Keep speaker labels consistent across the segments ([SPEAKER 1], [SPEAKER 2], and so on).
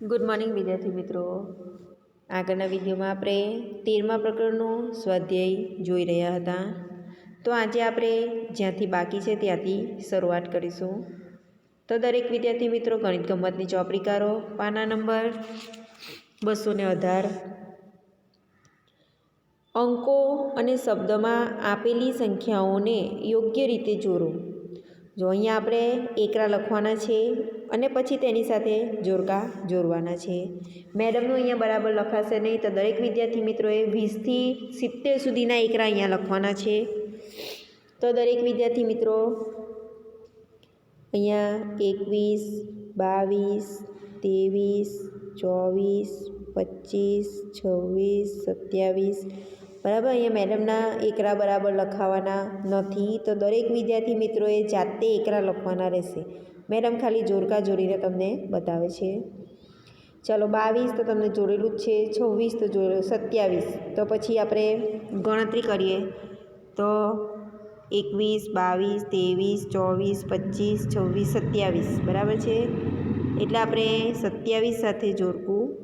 [SPEAKER 1] Good morning વિદ્યાર્થી મિત્રો. આગળના વિડીયોમાં આપણે તેરમા પ્રકરણનું સ્વાધ્યાય જોઈ રહ્યા હતા. તો આજે આપણે જ્યાંથી બાકી છે ત્યાંથી શરૂઆત કરીશું. તો દરેક વિદ્યાર્થી મિત્રો ગણિત ગમતની ચોપડીકારો, પાના નંબર બસો ને અઢાર. અંકો અને શબ્દમાં આપેલી સંખ્યાઓને યોગ્ય રીતે જોડો. જો અહીંયા આપણે એકરા લખવાના છે અને પછી તેની સાથે જોરકા જોડવાના છે. મેડમનું અહીંયા બરાબર લખાશે નહીં તો દરેક વિદ્યાર્થી મિત્રોએ વીસથી સિત્તેર સુધીના એકરા અહીંયા લખવાના છે. તો દરેક વિદ્યાર્થી મિત્રો, અહીંયા એકવીસ, બાવીસ, ત્રેવીસ, ચોવીસ, પચીસ, છવ્વીસ, સત્યાવીસ બરાબર? અહીંયા મેડમના એકરા બરાબર લખાવાના નથી. તો દરેક વિદ્યાર્થી મિત્રોએ જાતે એકરા લખવાના રહેશે. મેડમ ખાલી જોરકા જોડીને તમને બતાવે છે. ચાલો, બાવીસ તો તમને જોડેલું જ છે. છવ્વીસ તો જોડે સત્યાવીસ. તો પછી આપણે ગણતરી કરીએ. તો એકવીસ, બાવીસ, ત્રેવીસ, ચોવીસ, પચીસ, છવ્વીસ, સત્યાવીસ. બરાબર છે? એટલે આપણે સત્યાવીસ સાથે જોડકું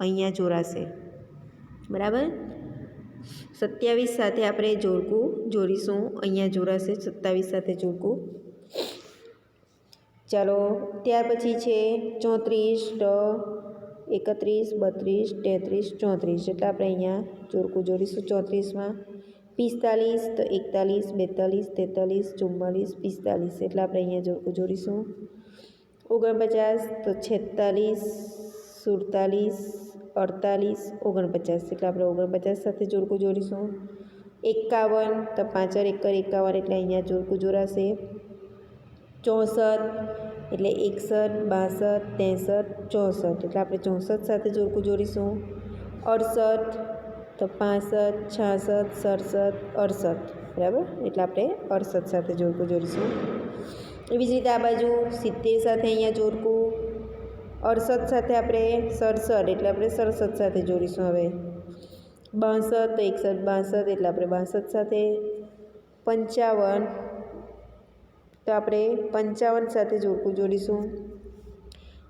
[SPEAKER 1] અહીંયા જોડાશે. બરાબર? સત્યાવીસ સાથે આપણે જોડકું, જોડીશું. અહીંયા જોડાશે સત્તાવીસ સાથે જોડકું. ચાલો, ત્યાર પછી છે ચોત્રીસ ટ એકત્રીસ, બત્રીસ, તેત્રીસ, ચોત્રીસ. એટલે આપણે અહીંયા જોડકું જોડીશું ચોત્રીસમાં. પિસ્તાલીસ, તો એકતાલીસ, બેતાલીસ, તેતાલીસ, ચુમ્માલીસ, પિસ્તાલીસ. એટલે આપણે અહીંયા જોડકું જોડીશું. ઓગણપચાસ, તો છેતાલીસ, સુડતાલીસ અડતાલીસ ઓગણપચાસ એટલે આપણે ઓગણપચાસ સાથે જોડકું જોડીશું એકાવન તો પાંચર એકર એકાવન એટલે અહીંયા જોડકું જોડાશે ચોસઠ એટલે એકસઠ બાસઠ ત્રેસઠ ચોસઠ એટલે આપણે ચોસઠ સાથે જોડકું જોડીશું અડસઠ તો પાસઠ છાસઠ સડસઠ અડસઠ બરાબર એટલે આપણે અડસઠ સાથે જોડકું જોડીશું એવી જ રીતે આ બાજુ સિત્તેર સાથે અહીંયા જોડકું અડસઠ સાથે આપણે સડસઠ એટલે આપણે સડસઠ સાથે જોડીશું હવે. બાસઠ તો એકસઠ બાસઠ એટલે આપણે બાસઠ સાથે. પંચાવન, તો આપણે પંચાવન સાથે જોડકું જોડીશું.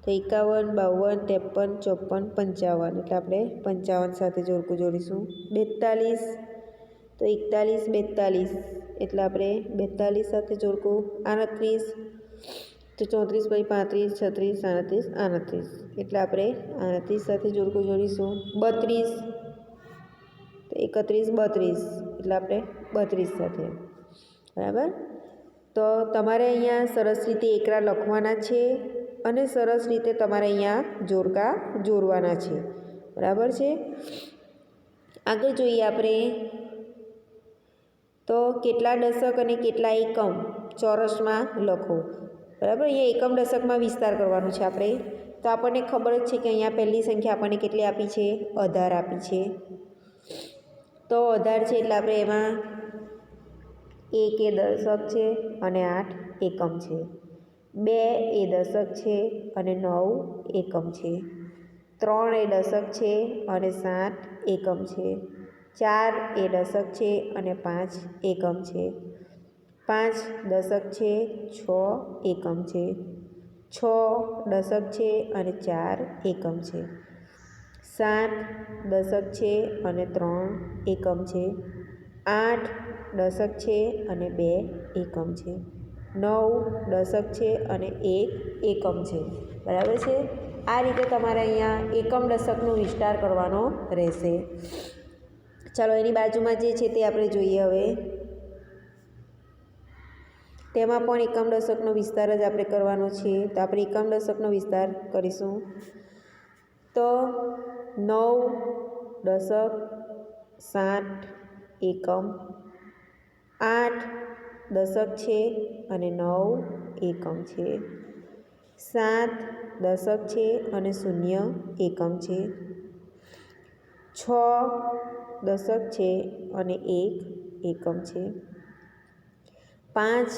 [SPEAKER 1] તો એકાવન, બાવન, ત્રેપન, ચોપન, પંચાવન, એટલે આપણે પંચાવન સાથે જોડકું જોડીશું. બેતાલીસ, તો એકતાલીસ, બેતાલીસ, એટલે આપણે બેતાલીસ સાથે જોડકું. આડત્રીસ તો ચોત્રીસ પછી પાંત્રીસ, છત્રીસ સાડત્રીસ આડત્રીસ. એટલે આપણે આડત્રીસ સાથે જોડકું જોડીશું. બત્રીસ. તો એકત્રીસ, બત્રીસ. એટલે આપણે બત્રીસ સાથે. બરાબર? તો તમારે અહીંયા સરસ રીતે એકરા લખવાના છે અને સરસ રીતે તમારે અહીંયા જોડકા જોડવાના છે. બરાબર છે? આગળ જોઈએ આપણે. તો કેટલા દશક અને કેટલા એકમ ચોરસમાં લખો? બરાબર? અહીંયા એકમ દશકમાં વિસ્તાર કરવાનું છે આપણે. તો આપણને ખબર જ છે કે અહીંયા પહેલી સંખ્યા આપણને કેટલી આપી છે? અઢાર આપી છે. તો અઢાર છે એટલે આપણે એમાં એક એ દશક છે અને આઠ એકમ છે. બે એ દશક છે અને નવ એકમ છે. ત્રણ એ દશક છે અને સાત એકમ છે. ચાર એ દશક છે અને પાંચ એકમ છે. પાંચ દશક છે, છ એકમ છે. છ દશક છે અને ચાર એકમ છે. સાત દશક છે અને ત્રણ એકમ છે. આઠ દશક છે અને બે એકમ છે. નવ દશક છે અને એક એકમ છે. બરાબર છે? આ રીતે તમારે અહીંયા એકમ દશકનો વિસ્તાર કરવાનો રહેશે. ચાલો, એની બાજુમાં જે છે તે આપણે જોઈએ હવે. તેમાં પણ એકમ દશકનો વિસ્તાર જ આપણે કરવાનો છે. તો આપણે એકમ દશકનો વિસ્તાર કરીશું. તો નવ દશક સાત એકમ. આઠ દશક છે અને નવ એકમ છે. સાત દશક છે અને શૂન્ય એકમ છે. છ દશક છે અને એક એકમ છે. પાંચ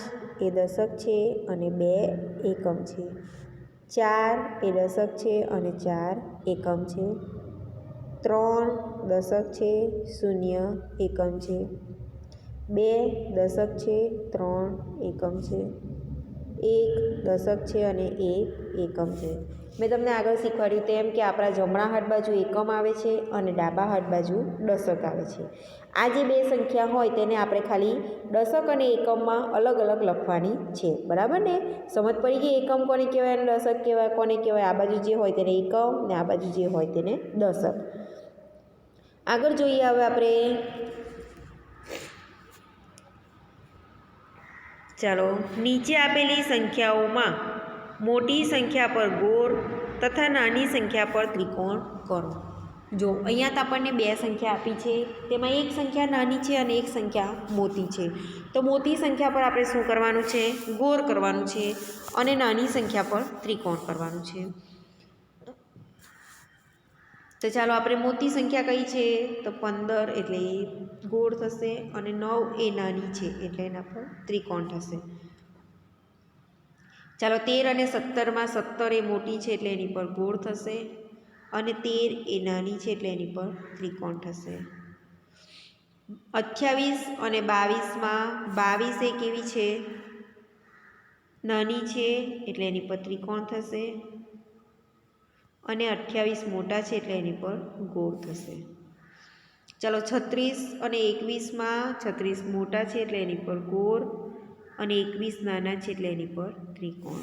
[SPEAKER 1] એ દશક છે અને બે એકમ છે. ચાર એ દશક છે અને ચાર એકમ છે. ત્રણ દશક છે, શૂન્ય એકમ છે. બે દશક છે, ત્રણ એકમ છે. એક દશક છે અને એક એકમ છે. મેં તમને આગળ શીખવાડ્યું તેમ કે આપણા જમણા હાથ બાજુ એકમ આવે છે અને ડાબા હાથ બાજુ દશક આવે છે. આ જે બે સંખ્યા હોય તેને આપણે ખાલી દશક અને એકમમાં અલગ અલગ લખવાની છે. બરાબર ને? સમજ પડી ગઈ? એકમ કોને કહેવાય અને દશક કહેવાય? કોને કહેવાય? આ બાજુ જે હોય તેને એકમ ને આ બાજુ જે હોય તેને દશક. આગળ જોઈએ હવે આપણે ચાલો નીચે આપેલી સંખ્યાઓમાં મોટી સંખ્યા પર ગોળ તથા નાની સંખ્યા પર ત્રિકોણ કરો. જો અહીંયા તો આપણને બે સંખ્યા આપી છે, તેમાં એક સંખ્યા નાની છે અને એક સંખ્યા મોટી છે. તો મોટી સંખ્યા પર આપણે શું કરવાનું છે? ગોળ કરવાનું છે અને નાની સંખ્યા પર ત્રિકોણ કરવાનું છે. તો ચાલો આપણે મોટી સંખ્યા કઈ છે? તો પંદર એટલે ગોળ થશે અને નવ એ નાની છે એટલે એના પર ત્રિકોણ થશે. ચાલો તેર અને સત્તરમાં સત્તર એ મોટી છે એટલે એની પર ગોળ થશે અને તેર એ નાની છે એટલે એની પર ત્રિકોણ થશે. અઠ્યાવીસ અને બાવીસમાં બાવીસ એ કેવી છે? નાની છે એટલે એની પર ત્રિકોણ થશે અને અઠ્યાવીસ મોટા છે એટલે એની પર ગોળ થશે. ચાલો છત્રીસ અને એકવીસમાં છત્રીસ મોટા છે એટલે એની પર ગોળ અને એકવીસ નાના છે એટલે એની પર ત્રિકોણ.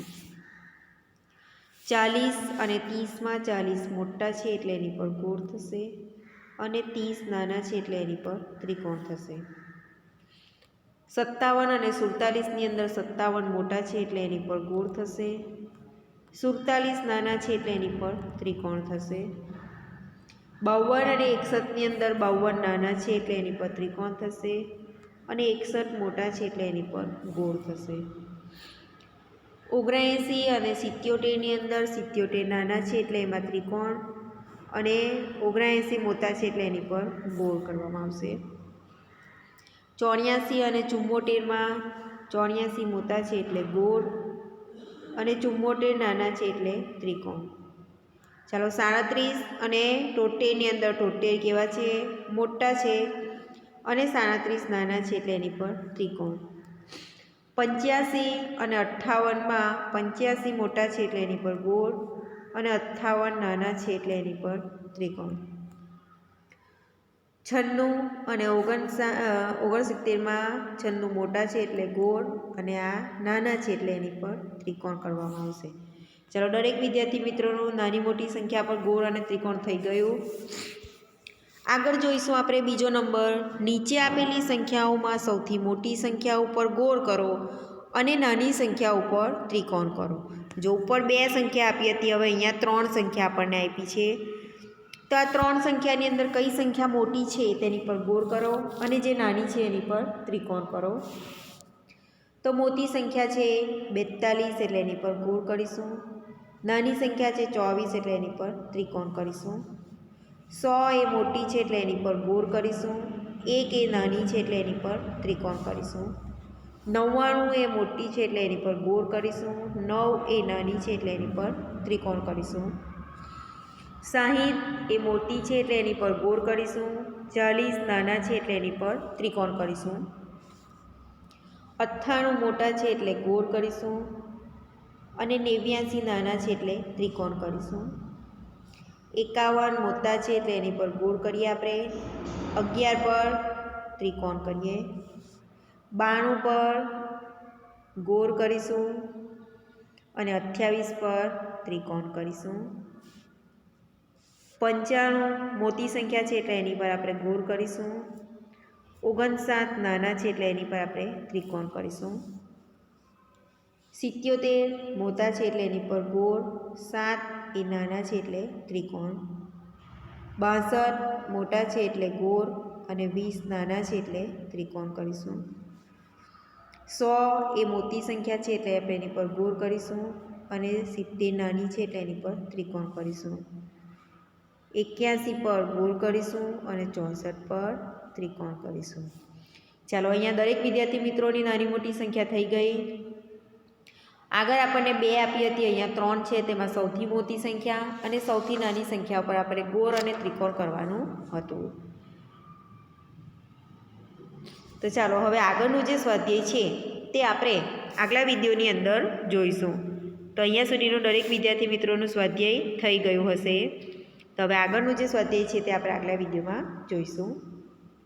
[SPEAKER 1] ચાલીસ અને ત્રીસમાં ચાલીસ મોટા છે એટલે એની પર ગોળ થશે અને ત્રીસ નાના છે એટલે એની પર ત્રિકોણ થશે. સત્તાવન અને સુડતાલીસની અંદર સત્તાવન મોટા છે એટલે એની પર ગોળ થશે. સુડતાલીસ નાના છે એટલે એની પર ત્રિકોણ થશે. બાવન અને એકસઠની અંદર બાવન નાના છે એટલે એની પર ત્રિકોણ થશે. અને એકસઠ મોટા છે એટલે એની પર ગોળ થશે. ઓગણએંસી અને સિત્યોતેરની અંદર, સિત્યોતેર નાના છે એટલે એમાં ત્રિકોણ અને ઓગણએંસી મોટા છે એટલે એની પર ગોળ કરવામાં આવશે. ચોર્યાસી અને ચુમ્મોતેરમાં ચોર્યાસી મોટા છે એટલે ગોળ અને ચુમ્મોતેર નાના છે એટલે ત્રિકોણ. ચાલો સાડત્રીસ અને તોતેરની અંદર તોતેર કેવા છે? મોટા છે અને સાડત્રીસ નાના છે એટલે એની પર ત્રિકોણ. પંચ્યાસી અને અઠ્ઠાવનમાં પંચ્યાસી મોટા છે એટલે એની પર ગોળ અને અઠ્ઠાવન નાના છે એટલે એની પર ત્રિકોણ. છન્નું અને ઓગણસા ઓગણસિત્તેરમાં છન્નું મોટા છે એટલે ગોળ અને આ નાના છે એટલે એની પર ત્રિકોણ કરવામાં આવશે. ચાલો દરેક વિદ્યાર્થી મિત્રોનું નાની મોટી સંખ્યા પર ગોળ અને ત્રિકોણ થઈ ગયું. આગળ જોઈશું આપણે બીજો નંબર. નીચે આપેલી સંખ્યાઓમાં સૌથી મોટી સંખ્યા ઉપર ગોળ કરો અને નાની સંખ્યા ઉપર ત્રિકોણ કરો. જો ઉપર બે સંખ્યા આપી હતી, હવે અહીંયા ત્રણ સંખ્યા આપણને આપી છે. તો આ ત્રણ સંખ્યાની અંદર કઈ સંખ્યા મોટી છે તેની પર ગોળ કરો અને જે નાની છે એની પર ત્રિકોણ કરો. તો મોટી સંખ્યા છે બેતાલીસ એટલે એની પર ગોળ કરીશું. નાની સંખ્યા છે ચોવીસ એટલે એની પર ત્રિકોણ કરીશું. સો એ મોટી છે એટલે એની પર ગોળ કરીશું, એક એ નાની છે એટલે એની પર ત્રિકોણ કરીશું. નવ્વાણું એ મોટી છે એટલે એની પર ગોળ કરીશું, નવ એ નાની છે એટલે એની પર ત્રિકોણ કરીશું. સાહીઠ એ મોટી છે એટલે એની પર ગોળ કરીશું, ચાલીસ નાના છે એટલે એની પર ત્રિકોણ કરીશું. અઠ્ઠાણું મોટા છે એટલે ગોળ કરીશું, અને નેવ્યાસી નાના છે એટલે ત્રિકોણ કરીશું. એકાવન મોટા છે એટલે એની પર ગોળ કરીએ આપણે. અગિયાર પર ત્રિકોણ કરીએ. બાણું પર ગોળ કરીશું. અને અઠ્યાવીસ પર ત્રિકોણ કરીશું. પંચાણું મોટી સંખ્યા છે એટલે એની પર આપણે ગોળ કરીશું. ઓગણસાઠ નાના છે એટલે એની પર આપણે ત્રિકોણ કરીશું. સિત્યોતેર, મોટા છે એટલે એની પર ગોળ, સાત એ નાના છે એટલે ત્રિકોણ. બાસઠ, મોટા છે એટલે ગોળ અને વીસ નાના છે એટલે ત્રિકોણ કરીશું. સો એ મોટી સંખ્યા છે એટલે આપણે એની પર ગોળ કરીશું અને સિત્તેર નાની છે એટલે એની પર ત્રિકોણ કરીશું. એક્યાસી પર ગોળ કરીશું અને ચોસઠ પર ત્રિકોણ કરીશું. ચાલો અહીંયા દરેક વિદ્યાર્થી મિત્રોની નાની મોટી સંખ્યા થઈ ગઈ. આગળ આપણને બે આપી હતી, અહીંયા ત્રણ છે, તેમાં સૌથી મોટી સંખ્યા અને સૌથી નાની સંખ્યા ઉપર આપણે ગોળ અને ત્રિકોણ કરવાનું હતું. તો ચાલો, હવે આગળનું જે સ્વાધ્યાય છે, તે આપણે આગલા વિડીયોની અંદર જોઈશું. તો અહીંયા સુધીનું દરેક વિદ્યાર્થી મિત્રોનું સ્વાધ્યાય થઈ ગયું હશે. તો હવે આગળનું જે સ્વાધ્યાય છે, તે આપણે આગલા વિડીયોમાં જોઈશું.